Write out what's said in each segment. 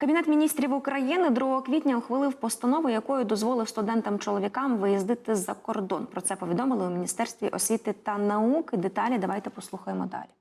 Кабінет міністрів України 2 квітня ухвалив постанову, якою дозволив студентам-чоловікам виїздити за кордон. Про це повідомили у міністерстві освіти та науки. Деталі давайте послухаємо далі.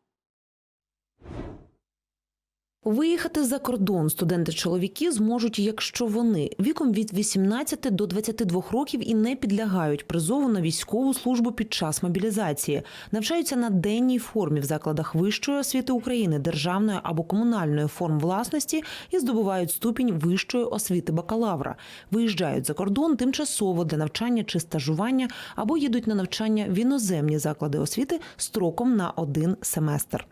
Виїхати за кордон студенти-чоловіки зможуть, якщо вони віком від 18 до 22 років і не підлягають призову на військову службу під час мобілізації, навчаються на денній формі в закладах вищої освіти України, державної або комунальної форм власності і здобувають ступінь вищої освіти бакалавра, виїжджають за кордон тимчасово для навчання чи стажування або їдуть на навчання в іноземні заклади освіти строком на один семестр.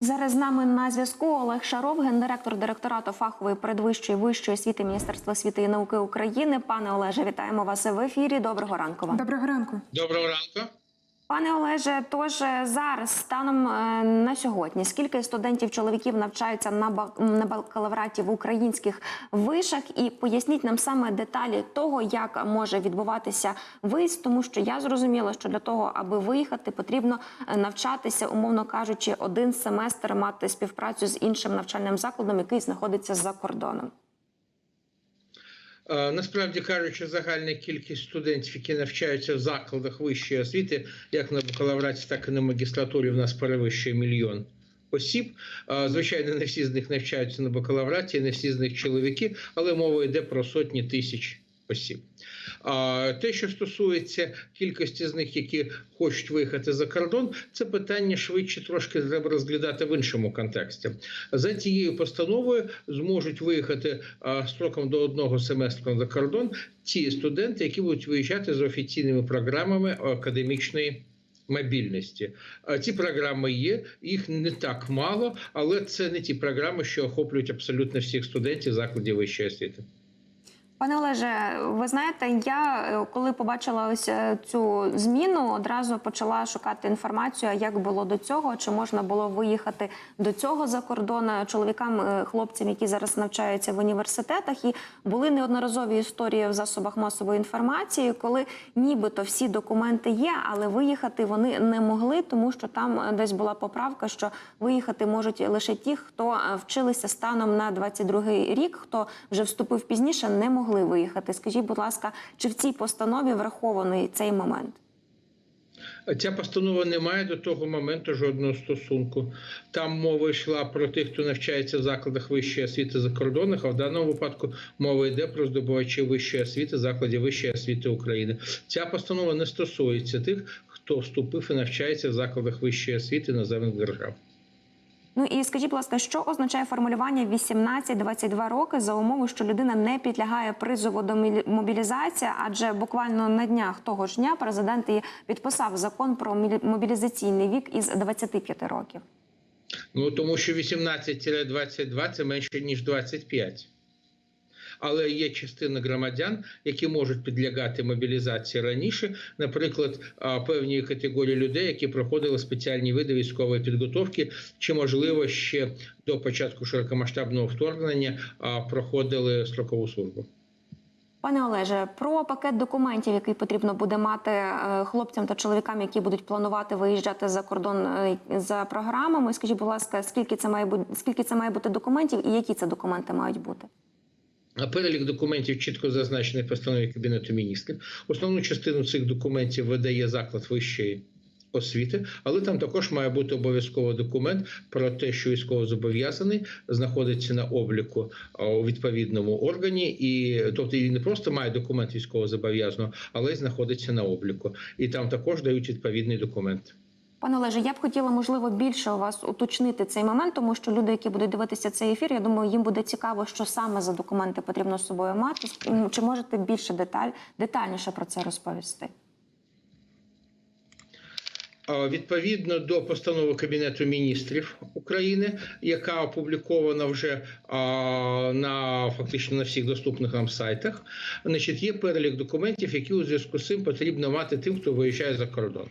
Зараз з нами на зв'язку Олег Шаров, гендиректор директорату фахової передвищої вищої освіти Міністерства освіти і науки України. Пане Олеже, вітаємо вас в ефірі. Доброго ранку вам. Доброго ранку. Доброго ранку. Пане Олеже, тож е, зараз станом е, на сьогодні, скільки студентів чоловіків навчаються на ба- бакалавраті в українських вишах, і поясніть нам саме деталі того, як може відбуватися виїзд, тому що я зрозуміла, що для того, аби виїхати, потрібно е, навчатися, умовно кажучи, один семестр мати співпрацю з іншим навчальним закладом, який знаходиться за кордоном. Е, Насправді кажучи, загальна кількість студентів, які навчаються в закладах вищої освіти, як на бакалавраті, так і на магістратурі, в нас перевищує мільйон осіб. Е, Звичайно, не всі з них навчаються на бакалавраті, не всі з них чоловіки, але мова йде про сотні тисяч осіб. А те, що стосується кількості з них, які хочуть виїхати за кордон, це питання швидше трошки треба розглядати в іншому контексті. За цією постановою зможуть виїхати строком до одного семестру за кордон ті студенти, які будуть виїжджати за офіційними програмами академічної. Мобільності ці програми є, їх не так мало, але це не ті програми, що охоплюють абсолютно всіх студентів закладів вищої освіти. Пане Олеже, ви знаєте, я е, коли побачила ось е, цю зміну, одразу почала шукати інформацію, як було до цього, чи можна було виїхати до цього за кордон е, чоловікам, хлопцям, які зараз навчаються в університетах, і були неодноразові історії в засобах масової інформації, коли нібито всі документи є, але виїхати вони не могли, тому що там десь була поправка, що виїхати можуть лише ті, хто вчилися станом на 22-й рік, хто вже вступив пізніше, не могли виїхати. Скажіть, будь ласка, чи в цій постанові врахований цей момент? Ця постанова не має до того моменту жодного стосунку. Там мова йшла про тих, хто навчається в закладах вищої освіти за кордоном, а в даному випадку мова йде про здобувачів вищої освіти закладів вищої освіти України. Ця постанова не стосується тих, хто вступив і навчається в закладах вищої освіти іноземних держав. Ну і скажіть, будь ласка, що означає формулювання 18-22 роки за умови, що людина не підлягає призову до мобілізації, адже буквально на днях того ж дня президент і підписав закон про мобілізаційний вік із 25 років. Ну тому що 18-22 це менше ніж 25. Але є частина громадян, які можуть підлягати мобілізації раніше, наприклад, певні категорії людей, які проходили спеціальні види військової підготовки, чи можливо ще до початку широкомасштабного вторгнення проходили строкову службу. Пане Олеже, про пакет документів, який потрібно буде мати е, хлопцям та чоловікам, які будуть планувати виїжджати за кордон е, за програмами. Скажіть, будь ласка, скільки це має бути скільки це має бути документів, і які це документи мають бути? А Перелік документів чітко зазначений в постанові Кабінету міністрів. Основну частину цих документів видає заклад вищої освіти, але там також має бути обов'язково документ про те, що військовозобов'язаний знаходиться на обліку у відповідному органі, і тобто він не просто має документ військовозобов'язаного, але й знаходиться на обліку. І там також дають відповідний документ. Пане Олеже, я б хотіла, можливо, більше у вас уточнити цей момент, тому що люди, які будуть дивитися цей ефір, я думаю, їм буде цікаво, що саме за документи потрібно з собою мати. Чи можете більше деталь детальніше про це розповісти? Відповідно до постанови Кабінету міністрів України, яка опублікована вже на фактично на всіх доступних нам сайтах, значить, є перелік документів, які у зв'язку з цим потрібно мати тим, хто виїжджає за кордон.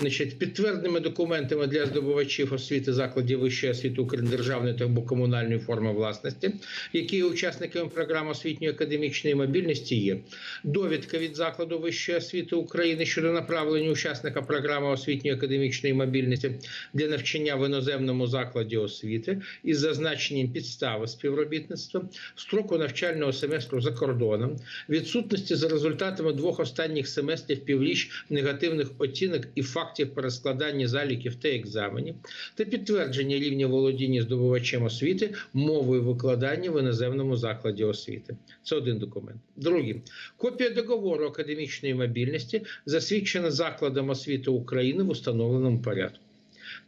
Значить, підтвердними документами для здобувачів освіти закладів вищої освіти України державної та комунальної форми власності, які є учасниками програми освітньої академічної мобільності, є довідка від закладу вищої освіти України щодо направлення учасника програми освітньої академічної мобільності для навчання в іноземному закладі освіти із зазначенням підстави співробітництва, строку навчального семестру за кордоном, відсутності за результатами двох останніх семестрів півріч негативних оцінок і фактів перескладання заліків та екзаменів, та підтвердження рівня володіння здобувачем освіти мовою викладання в іноземному закладі освіти. Це один документ. Другий копія договору академічної мобільності засвідчена закладом освіти України в установленому порядку.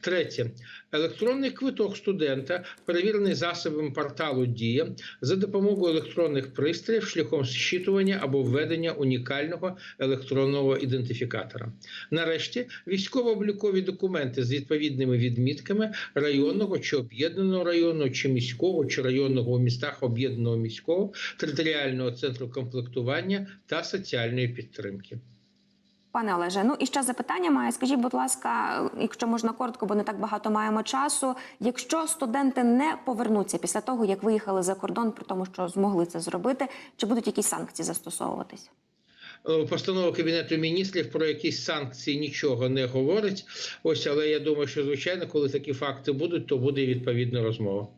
Третє. Електронний квиток студента, перевірений засобами порталу Дія за допомогою електронних пристроїв шляхом зчитування або введення унікального електронного ідентифікатора. Нарешті військово-облікові документи з відповідними відмітками районного чи об'єднаного районного чи міського чи районного у містах об'єднаного міського територіального центру комплектування та соціальної підтримки. Пане Олеже, ну і ще запитання маю. Скажіть, будь ласка, якщо можна коротко, бо не так багато маємо часу. Якщо студенти не повернуться після того, як виїхали за кордон, при тому, що змогли це зробити, чи будуть якісь санкції застосовуватись? Е, Постанова Кабінету міністрів про якісь санкції нічого не говорить. Ось, але я думаю, що звичайно, коли такі факти будуть, то буде відповідна розмова.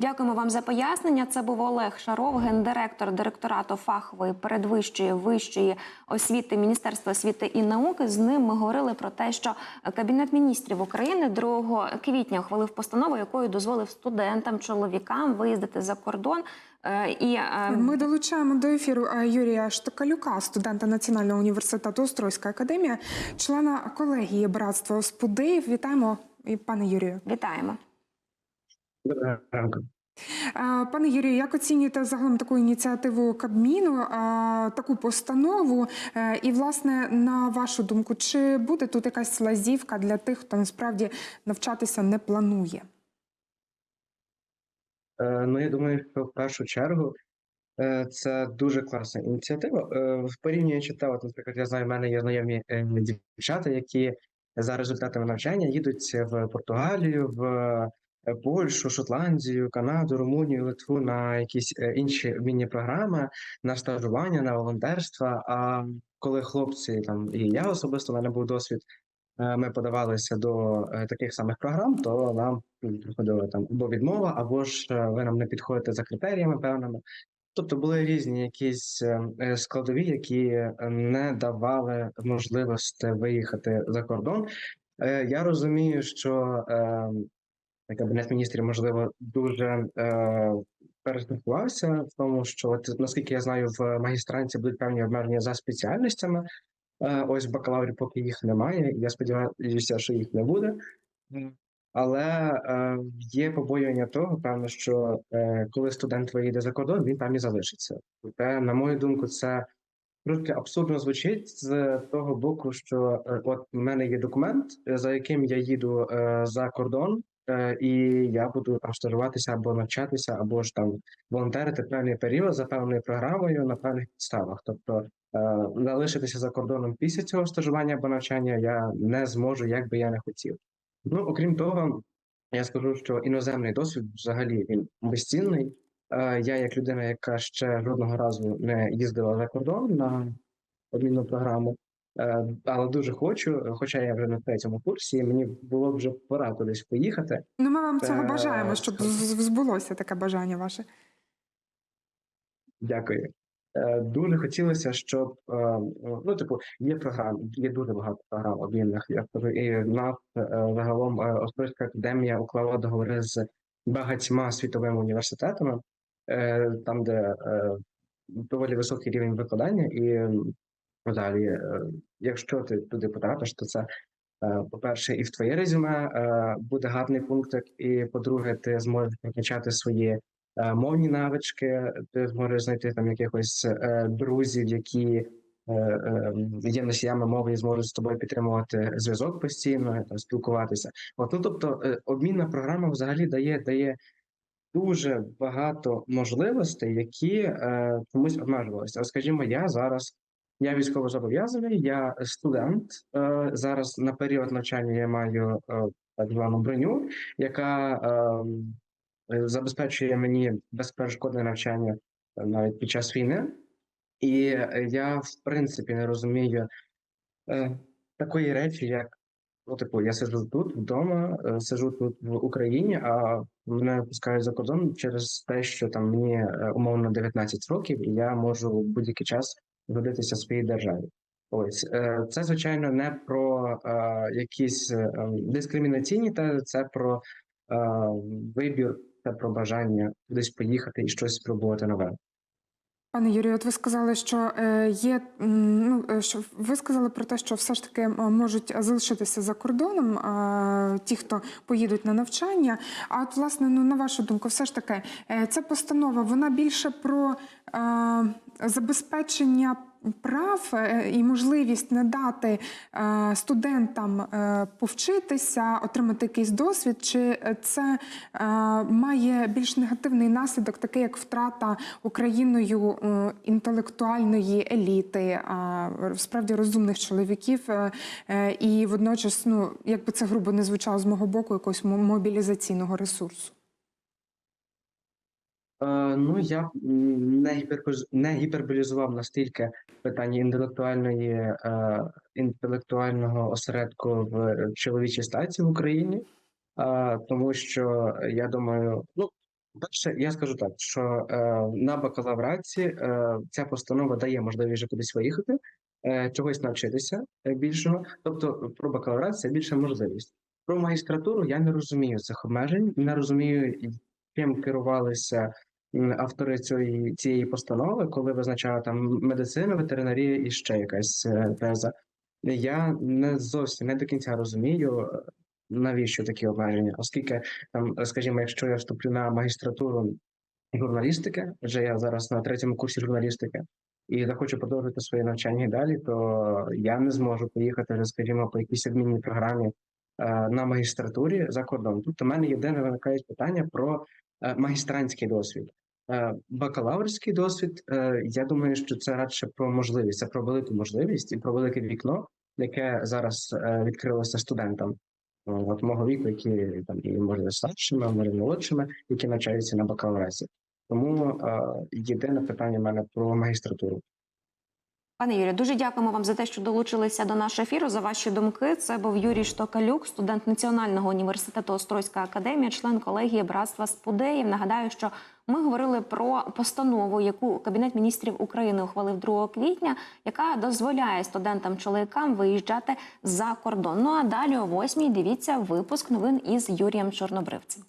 Дякуємо вам за пояснення. Це був Олег Шаров, гендиректор директорату фахової передвищої вищої освіти Міністерства освіти і науки. З ним ми говорили про те, що Кабінет міністрів України 2 квітня ухвалив постанову, якою дозволив студентам, чоловікам виїздити за кордон. Е, І е, Ми долучаємо до ефіру е, Юрія Штокалюка, студента Національного університету Острозька академія, члена колегії братства Оспудеїв. Вітаємо, і пане Юрію. вітаємо. Доброго ранку. Пане Юрію, як оцінюєте загалом таку ініціативу Кабміну, таку постанову? Е, І, власне, на вашу думку, чи буде тут якась лазівка для тих, хто насправді навчатися не планує? Е, Ну, я думаю, що в першу чергу е, це дуже класна ініціатива. Е, Порівнюючи те, от, наприклад, я знаю, в мене є знайомі дівчата, які за результатами навчання їдуть в Португалію, в Польщу, Шотландію, Канаду, Румунію, Литву на якісь е, інші міні-програми, на стажування, на волонтерство. А коли хлопці там і я особисто в мене був досвід. е, Ми подавалися до е, таких самих програм, то нам приходила там або відмова, або ж е, ви нам не підходите за критеріями певними. Тобто були різні якісь е, е, складові, які е, не давали можливості виїхати за кордон. Е, Я розумію, що е, кабінет міністрів, можливо, дуже е, перестрахувався в тому, що от, наскільки я знаю, в магістранці будуть певні обмеження за спеціальностями. Е, Ось в бакалаврі поки їх немає. Я сподіваюся, що їх не буде. Але е, є побоювання того, певно, що е, коли студент виїде за кордон, він там і залишиться. Проте, на мою думку, це трошки абсурдно звучить з того боку, що е, от в мене є документ, за яким я їду е, за кордон, і я буду там стажуватися або навчатися, або ж там волонтерити певний період за певною програмою на певних підставах. Тобто е, залишитися за кордоном після цього стажування або навчання я не зможу, як би я не хотів. Ну, окрім того, я скажу, що іноземний досвід взагалі він безцінний. Е, Я, як людина, яка ще жодного разу не їздила за кордон на обмінну програму, е, але дуже хочу, хоча я вже на третьому курсі, і мені було б вже пора кудись поїхати. Ну, ми вам цього Е, бажаємо, щоб збулося таке бажання ваше. Дякую. Е, Дуже хотілося, щоб е, ну, типу, є програм, є дуже багато програм обмінних. Я скажу, і в нас е, загалом е, Острозька академія уклала договори з багатьма світовими університетами, е, там, де е, доволі високий рівень викладання, і далі, е, якщо ти туди потрапиш, то це. е, По-перше, і в твоє резюме е, буде гарний пунктик, і по-друге, ти зможеш прокачати свої мовні навички, ти зможеш знайти там якихось друзів, які є носіями мови і зможуть з тобою підтримувати зв'язок постійно, там, спілкуватися. От, ну, тобто, обмінна програма взагалі дає, дає дуже багато можливостей, які е, комусь обмежувалися. Скажімо, я зараз. Я військово зобов'язаний, я студент. Е, зараз на період навчання я маю е, так звану броню, яка ем, е, забезпечує мені безперешкодне навчання навіть під час війни. І я, в принципі, не розумію такої речі, як Ну, типу, я сиджу тут вдома, сиджу тут в Україні, а мене пускають за кордон через те, що там мені умовно 19 років, і я можу будь-який час згодитися своїй державі. Ось е, це звичайно не про е, якісь е, ем, дискримінаційні, та це про вибір, це про бажання кудись поїхати і щось спробувати нове. Пане Юрію, от ви сказали, що е, є ну е, що ви сказали про те, що все ж таки можуть залишитися за кордоном ті, хто поїдуть на навчання. А от власне, ну на вашу думку, все ж таки, е, ця постанова вона більше про забезпечення прав е, і можливість надати е, студентам е, повчитися, отримати якийсь досвід, чи це має більш негативний наслідок, такий як втрата Україною інтелектуальної еліти, справді розумних чоловіків, і водночас, ну як би це грубо не звучало з мого боку, якогось мобілізаційного ресурсу. Е, ну, я не, гіпербоз- не гіперболізував настільки питання інтелектуальної, е, інтелектуального осередку в чоловічій статі в Україні, е, тому що я думаю, ну, перше, я скажу так, що на бакалавраті ця постанова дає можливість кудись виїхати, чогось навчитися більшого. Тобто про бакалаврат це більша можливість. Про магістратуру я не розумію цих обмежень, не розумію, чим керувалися автори цієї, цієї постанови, коли визначали там медицина, ветеринарія і ще якась е, теза. Я не зовсім не до кінця розумію, е, навіщо такі обмеження, оскільки там, скажімо, якщо я вступлю на магістратуру журналістики, вже я зараз на третьому курсі журналістики, і захочу продовжити своє навчання далі, то я не зможу поїхати скажімо, по якійсь обмінній програмі е, на магістратурі за кордон. Тут у мене єдине виникають питання про е, магістрантський досвід. Е, Бакалаврський досвід, е, я думаю, що це радше про можливість, це про велику можливість і про велике вікно, яке зараз відкрилося студентам. От мого віку, які там і може старшими, а може молодшими, які навчаються на бакалавресі. Тому єдине питання в мене про магістратуру. Пане Юрію, дуже дякуємо вам за те, що долучилися до нашого ефіру. За ваші думки. Це був Юрій Штокалюк, студент Національного університету Острозька академія, член колегії братства спудеїв. Нагадаю, що ми говорили про постанову, яку Кабінет міністрів України ухвалив 2 квітня, яка дозволяє студентам-чоловікам виїжджати за кордон. Ну а далі о 8 дивіться випуск новин із Юрієм Чорнобривцем.